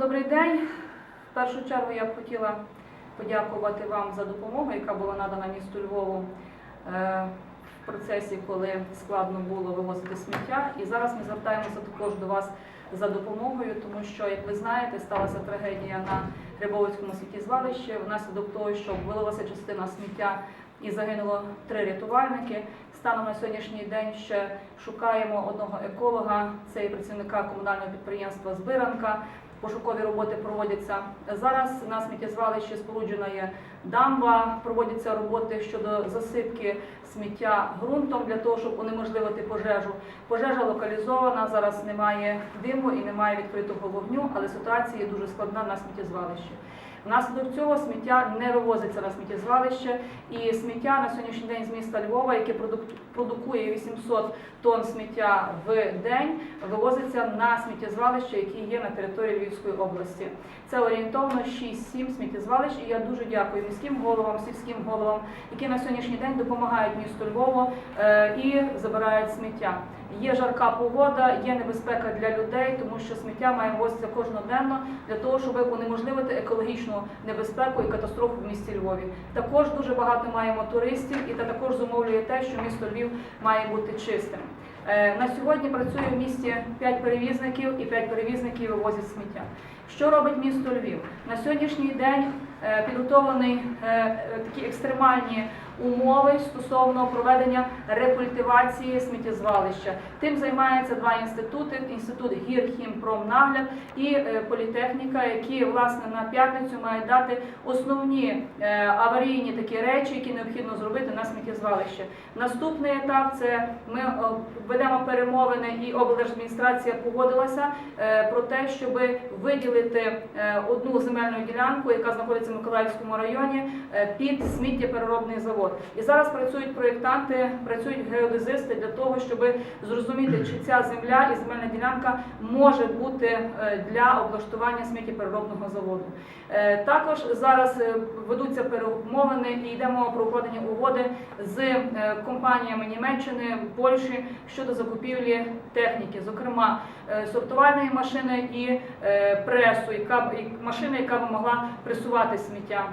Добрий день. В першу чергу я б хотіла подякувати вам за допомогу, яка була надана місту Львову е, в процесі, коли складно було вивозити сміття. І зараз ми звертаємося також до вас за допомогою, тому що, як ви знаєте, сталася трагедія на Грибовицькому сміттєзвалищі внаслідок того, що вилилася частина сміття і загинуло три рятувальники. Станом на сьогоднішній день ще шукаємо одного еколога, це є працівника комунального підприємства Збиранка. Пошукові роботи проводяться зараз. На сміттєзвалищі споруджена є дамба. Проводяться роботи щодо засипки сміття ґрунтом для того, щоб унеможливити пожежу. Пожежа локалізована. Зараз немає диму і немає відкритого вогню, але ситуація дуже складна на сміттєзвалищі. Внаслідок цього сміття не вивозиться на сміттєзвалище, і сміття на сьогоднішній день з міста Львова, яке продук- продукує 800 тонн сміття в день, вивозиться на сміттєзвалище, які є на території Львівської області. Це орієнтовно 6-7 сміттєзвалищ, і я дуже дякую міським головам, сільським головам, які на сьогоднішній день допомагають місту Львову е, і забирають сміття. Є жарка погода, є небезпека для людей, тому що сміття має вивозитися кожноденно для того, щоб унеможливити екологічну небезпеку і катастрофу в місті Львові. Також дуже багато маємо туристів, і це також зумовлює те, що місто Львів має бути чистим. Е, На сьогодні працює в місті 5 перевізників і 5 перевізників вивозять сміття. Що робить місто Львів? На сьогоднішній день підготовлені е, е, такі екстремальні умови стосовно проведення рекультивації сміттєзвалища. Тим займаються два інститути: інститут гірхімпромнагляд і е, політехніка, які власне на п'ятницю мають дати основні е, аварійні такі речі, які необхідно зробити на сміттєзвалище. Наступний етап це ми е, ведемо перемовини, і облдержадміністрація погодилася е, про те, щоб виділити е, одну земельну ділянку, яка знаходиться в Миколаївському районі, е, під сміттєпереробний завод. І зараз працюють проєктанти, працюють геодезисти для того, щоб зрозуміти, чи ця земля і земельна ділянка може бути е, для облаштування сміттєпереробного заводу. Е, Також зараз ведуться перемовини і йде мова про укладення угоди з компаніями Німеччини, Польщі щодо закупівлі техніки, зокрема сортувальної машини і пресу, яка і яка б могла пресувати сміття.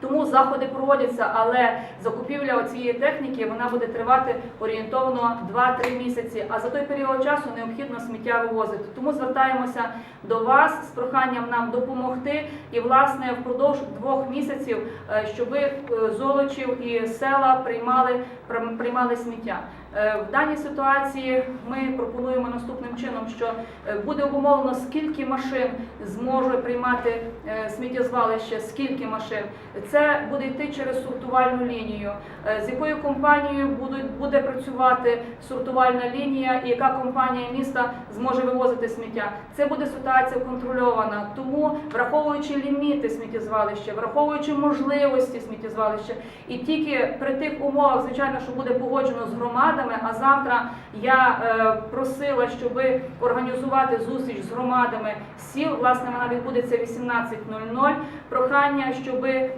Тому заходи проводяться, але закупівля цієї техніки вона буде тривати орієнтовно 2-3 місяці. А за той період часу необхідно сміття вивозити. Тому звертаємося до вас з проханням нам допомогти. І власне впродовж двох місяців, е, щоб е, золочів і села приймали приймали сміття. Е, В даній ситуації ми пропонуємо наступним чином, що е, буде обумовлено, скільки машин зможе приймати е, сміттєзвалище, скільки машин. Це буде йти через сортувальну лінію. З якою компанією буде працювати сортувальна лінія, і яка компанія міста зможе вивозити сміття. Це буде ситуація контрольована. Тому, враховуючи ліміти сміттєзвалища, враховуючи можливості сміттєзвалища, і тільки при тих умовах, звичайно, що буде погоджено з громадами. А завтра я е, просила, щоб організувати зустріч з громадами сіл. Власне, вона відбудеться 18.00. Прохання, щоб е,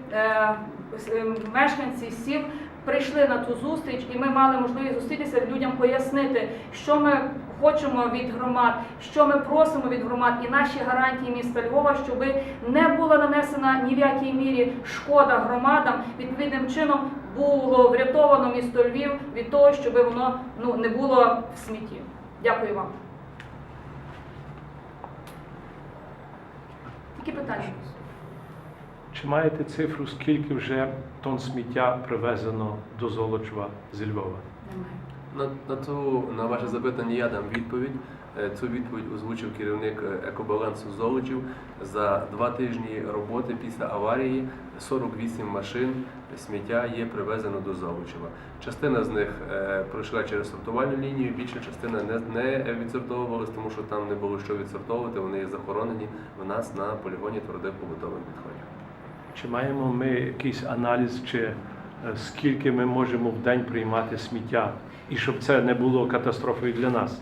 мешканці сіл прийшли на ту зустріч, і ми мали можливість зустрітися людям пояснити, що ми хочемо від громад, що ми просимо від громад, і наші гарантії міста Львова, щоб не була нанесена ні в якій мірі шкода громадам. Відповідним чином було врятовано місто Львів від того, щоб воно ну не було в смітті. Дякую вам. Які питання? Чи маєте цифру, скільки вже тонн сміття привезено до Золочева зі Львова? Немає. На, на цю на ваше запитання я дам відповідь. Е, Цю відповідь озвучив керівник е, екобалансу Золочів. За два тижні роботи після аварії 48 машин сміття є привезено до Золочева. Частина з них е, пройшла через сортувальну лінію, більша частина не, не відсортовувалась, тому що там не було що відсортовувати. Вони є захоронені в нас на полігоні твердих побутових відходів. Чи маємо ми якийсь аналіз, чи е, скільки ми можемо в день приймати сміття, і щоб це не було катастрофою для нас?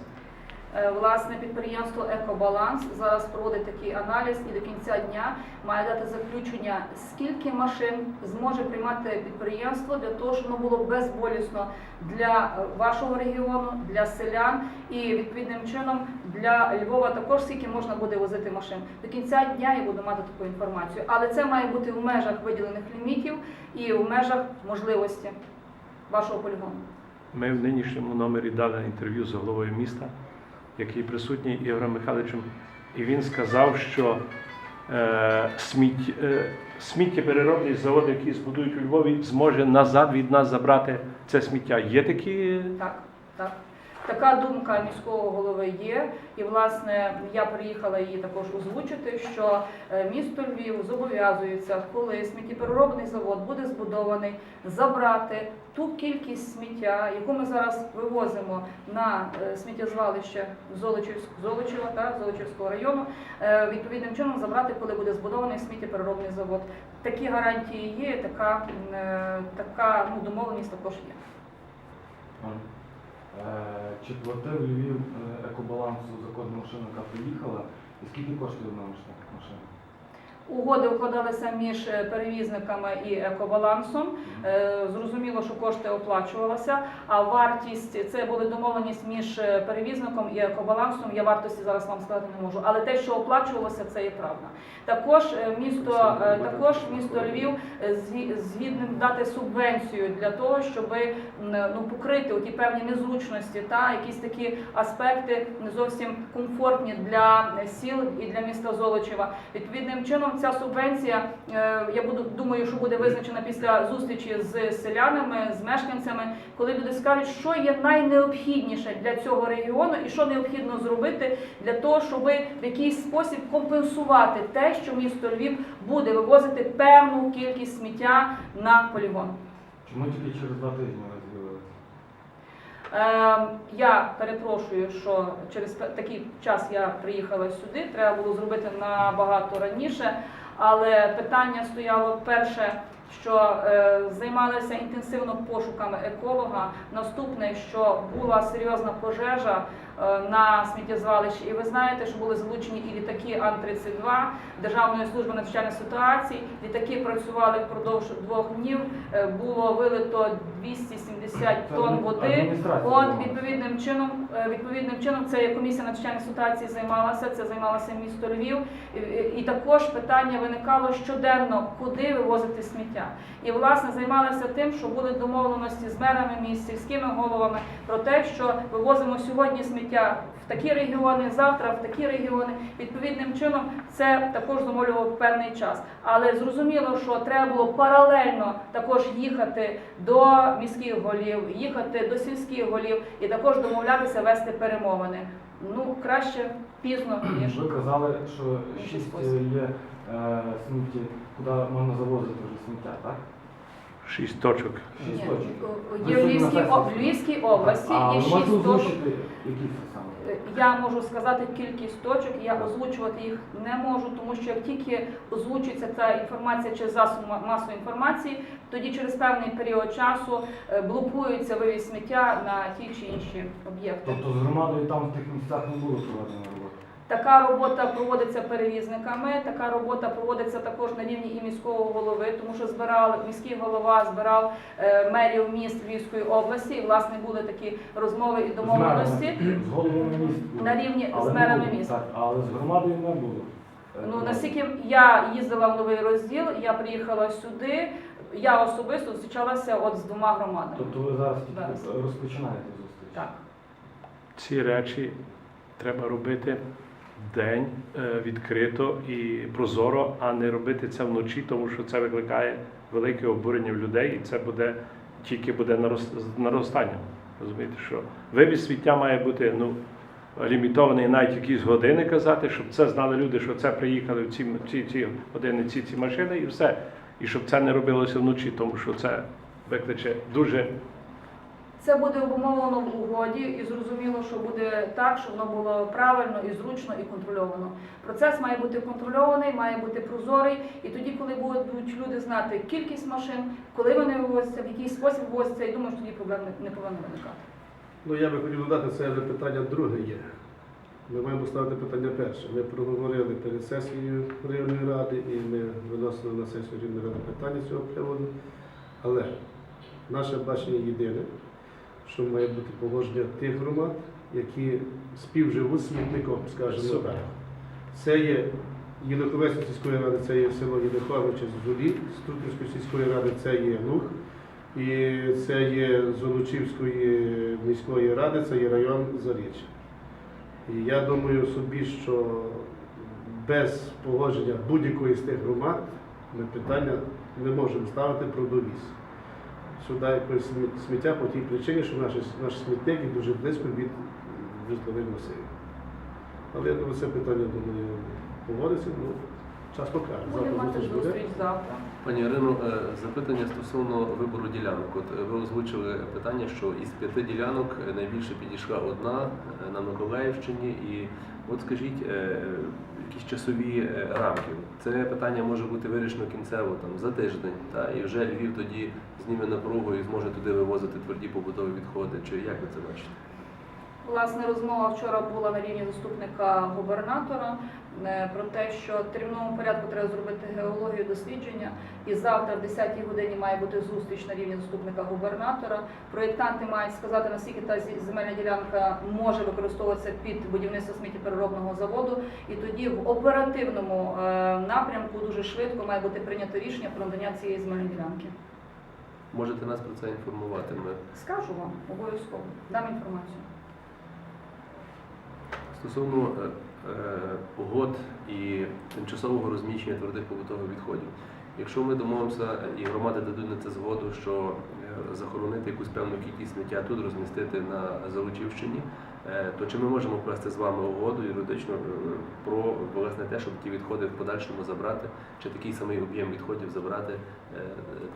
Е, Власне, підприємство Екобаланс зараз проводить такий аналіз і до кінця дня має дати заключення, скільки машин зможе приймати підприємство для того, щоб воно було безболісно для вашого регіону, для селян і відповідним чином для Львова також скільки можна буде возити машин. До кінця дня я буду мати таку інформацію, але це має бути в межах виділених лімітів і в межах можливості вашого полігону. Ми в нинішньому номері дали інтерв'ю з головою міста, який присутній Ігорем Михайловичем, і він сказав, що е, сміття, е, сміттєпереробний завод, який збудують у Львові, зможе назад від нас забрати це сміття. Є такі Так, так. Така думка міського голови є, і власне я приїхала її також озвучити, що е, місто Львів зобов'язується, коли сміттєпереробний завод буде збудований, забрати ту кількість сміття, яку ми зараз вивозимо на е, сміттєзвалище Золочівськ, та Золочівського району, е, відповідним чином забрати, коли буде збудований сміттєпереробний завод. Такі гарантії є, така, така ну, домовленість також є. Е, Чи платив Львів е, екобалансу за кожну машину, приїхала? І скільки коштує одна машина? Угоди укладалися між е, перевізниками і екобалансом. Е, Зрозуміло, що кошти оплачувалися, а вартість це були домовленість між е, перевізником і екобалансом. Я вартості зараз вам сказати не можу, але те, що оплачувалося, це є правда. Також місто, також місто Львів згідним дати субвенцію для того, щоб ну покрити ті певні незручності та якісь такі аспекти не зовсім комфортні для сіл і для міста Золочева. Відповідним чином ця субвенція, е, я буду думаю, що буде визначена після зустрічі з селянами, з мешканцями, коли люди скажуть, що є найнеобхідніше для цього регіону і що необхідно зробити для того, щоб в якийсь спосіб компенсувати те, що місто Львів буде вивозити певну кількість сміття на полігон. Чому тільки через два тижні я перепрошую, що через такий час я приїхала сюди. Треба було зробити набагато раніше. Але питання стояло перше, що е, займалися інтенсивно пошуками еколога. Наступне, що була серйозна пожежа е, на сміттєзвалищі, і ви знаєте, що були залучені і літаки Ан-32 Державної служби надзвичайних ситуацій. Літаки працювали впродовж двох днів. Е, Було вилито 270 тонн води. От відповідним чином, е, відповідним чином, це є комісія надзвичайних ситуацій займалася. Це займалося місто Львів, і, і- і також питання виникало щоденно, куди вивозити сміття. І власне займалися тим, що були домовленості з мерами міст, сільськими головами про те, що вивозимо сьогодні сміття в такі регіони, завтра в такі регіони. Відповідним чином це також замовлював певний час. Але зрозуміло, що треба було паралельно також їхати до міських голів, їхати до сільських голів і також домовлятися вести перемовини. Ну краще пізно ніж Ви казали, що Інший шість е, є е, смітті, куди можна завозити вже сміття, так? шість точок. Шість Ні, точок. є в Львівській, в Львівській області А є ви можете шість точок. озвучити, які це саме? Е, Я можу сказати кількість точок, я озвучувати їх не можу, тому що як тільки озвучується ця інформація через засоб ма- масової інформації, тоді через певний період часу е, блокується вивіз сміття на ті чи інші об'єкти. Тобто з громадою там в тих місцях не було проведено? Така робота проводиться перевізниками. Така робота проводиться також на рівні і міського голови, тому що збирали міський голова, збирав е, мерів міст Львівської області. І власне були такі розмови і домовленості. З головами міст було. На рівні Але з мерами було. міст. Так, але з громадою не було. Ну наскільки я їздила в новий розділ, я приїхала сюди. Я особисто зустрічалася от з двома громадами. Тобто ви зараз Зараз. розпочинаєте зустріч? Так. Ці речі треба робити день е, відкрито і прозоро, а не робити це вночі, тому що це викликає велике обурення в людей, і це буде тільки буде нарос- наростанням. Розумієте, що вивіз сміття має бути ну, лімітований навіть якісь години казати, щоб це знали люди, що це приїхали в ці, ці, ці години, ці, ці машини, і все. І щоб це не робилося вночі, тому що це викличе дуже Це буде обумовлено в угоді, і зрозуміло, що буде так, щоб воно було правильно і зручно і контрольовано. Процес має бути контрольований, має бути прозорий, і тоді, коли будуть люди знати кількість машин, коли вони вивозяться, в який спосіб вивозяться, і думаю, що тоді проблем не- повинно виникати. Ну, я би хотів додати, це вже питання друге є. Ми маємо ставити питання перше. Ми проговорили перед сесією районної ради і ми виносили на сесію районної ради питання цього приводу. Але наше бачення єдине, що має бути погодження тих громад, які співживуть смітником, скажімо так. Це є Єлиховецької сільської ради, це є село Єлиховича з Зулі, Струтинської сільської ради це є Луг, і це є Золочівської міської ради, це є район Заріччя. І я думаю собі, що без погодження будь-якої з тих громад ми питання не можемо ставити про довіз. Сюди якось смі- сміття по тій причині, що наш, наш смітник є дуже близько від житлових масивів. Але я думаю, це питання, думаю, погодиться, ну, час покаже. Будемо мати зустріч буде. завтра. Пані Ірино, е, запитання стосовно вибору ділянок. От е, ви озвучили питання, що із п'яти ділянок найбільше підійшла одна е, на Миколаївщині. І от скажіть, якісь часові е, рамки. Це питання може бути вирішено кінцево там за тиждень, та і вже Львів тоді зніме напругу і зможе туди вивозити тверді побутові відходи. Чи як ви це бачите? Власне, розмова вчора була на рівні заступника губернатора е, про те, що в терміновому порядку треба зробити геологію дослідження. І завтра, в 10-й годині, має бути зустріч на рівні заступника губернатора. Проєктанти мають сказати, наскільки та земельна ділянка може використовуватися під будівництво сміттєпереробного заводу. І тоді в оперативному е, напрямку дуже швидко має бути прийнято рішення про надання цієї земельної ділянки. Можете нас про це інформувати? Ми Скажу вам обов'язково, дам інформацію. Стосовно е, е, угод і тимчасового розміщення твердих побутових відходів. Якщо ми домовимося і громади дадуть на це згоду, що е, захоронити якусь певну кількість сміття тут розмістити на Залучівщині, е, то чи ми можемо вкласти з вами угоду юридично е, про власне те, щоб ті відходи в подальшому забрати, чи такий самий об'єм відходів забрати е,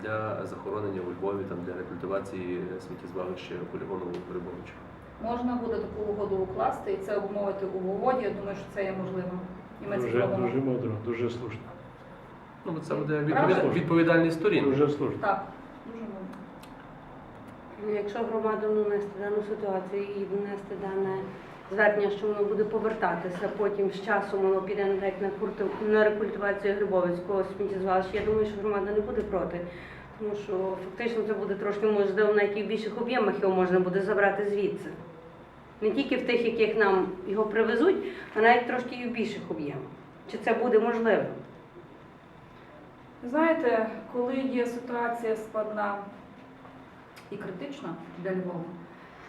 для захоронення у Львові, там для рекультивації сміттєзвалища полігону у Грибовичу? Можна буде таку угоду укласти і це обмовити у угоді. Я думаю, що це є можливо. І ми Дуже, дуже мудро, дуже слушно. Ну, це буде відповід- відповідальність сторін. Дуже слушно. Так, дуже мудро. Ну, Якщо громада ну, нести дану ситуацію і внести дане звернення, що воно буде повертатися, потім з часом воно піде на, як на, курту- на рекультивацію Грибовицького сміттєзвалища, я думаю, що громада не буде проти. Тому що фактично це буде трошки можливо на яких більших об'ємах його можна буде забрати звідси. Не тільки в тих, яких нам його привезуть, а навіть трошки і в більших об'ємах. Чи це буде можливо? Знаєте, коли є ситуація складна і критична для Львова,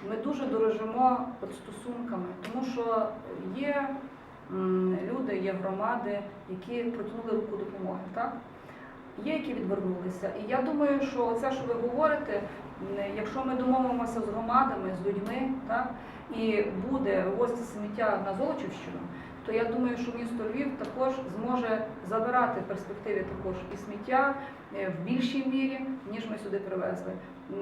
ми дуже дорожимо от стосунками, тому що є люди, є громади, які протягнули руку допомоги, так? Є, які відвернулися. І я думаю, що оце, що ви говорите, якщо ми домовимося з громадами, з людьми, так, і буде вивозити сміття на Золочівщину, то я думаю, що місто Львів також зможе забирати в перспективі також і сміття е, в більшій мірі, ніж ми сюди привезли.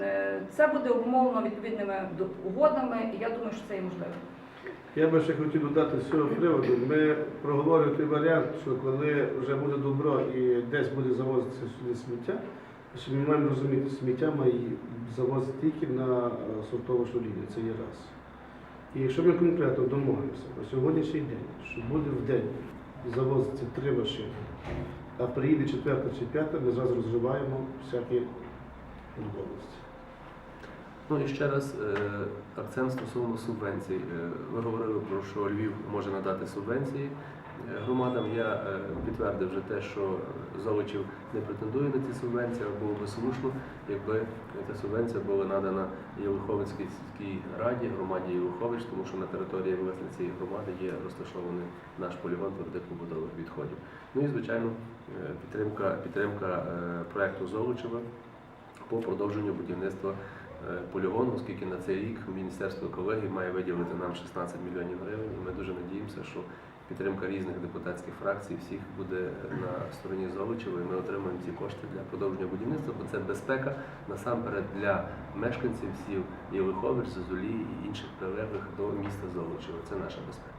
Е, Це буде обумовлено відповідними угодами, і я думаю, що це і можливо. Я би ще хотів додати з цього приводу. Ми проговорюємо той варіант, що коли вже буде добро і десь буде завозитися сюди сміття, що ми маємо розуміти, сміття має завозити тільки на е, сортову лінію, це є раз. І якщо ми конкретно домовимося на сьогоднішній день, що буде в день завозиться три машини, а приїде четверта чи п'ята, ми зразу розриваємо всякі домовленості. Ну і ще раз е, акцент стосовно субвенцій. Е, Ви говорили про що Львів може надати субвенції громадам. Я е, підтвердив вже те, що Золочів не претендує на ці субвенції, а було би слушно, якби ця субвенція була надана Єлиховицькій сільській раді, громаді Єлихович, тому що на території власне цієї громади є розташований наш полігон твердих побутових відходів. Ну і звичайно е, підтримка, підтримка е, проекту Золочева по продовженню будівництва полігону, оскільки на цей рік Міністерство екології має виділити нам 16 мільйонів гривень. І ми дуже надіємося, що підтримка різних депутатських фракцій всіх буде на стороні Золочева, і ми отримаємо ці кошти для продовження будівництва, бо це безпека насамперед для мешканців сіл Єлихович, Зозулі і інших прилеглих до міста Золочева. Це наша безпека.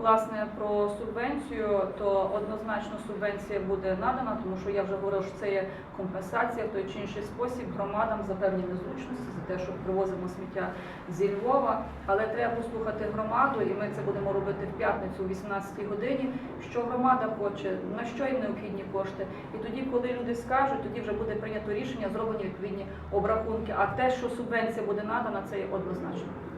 Власне, про субвенцію, то однозначно субвенція буде надана, тому що я вже говорила, що це є компенсація в той чи інший спосіб громадам за певні незручності, за те, що привозимо сміття зі Львова. Але треба послухати громаду, і ми це будемо робити в п'ятницю о 18 годині. Що громада хоче, на що їм необхідні кошти. І тоді, коли люди скажуть, тоді вже буде прийнято рішення, зроблені відповідні обрахунки. А те, що субвенція буде надана, це є однозначно.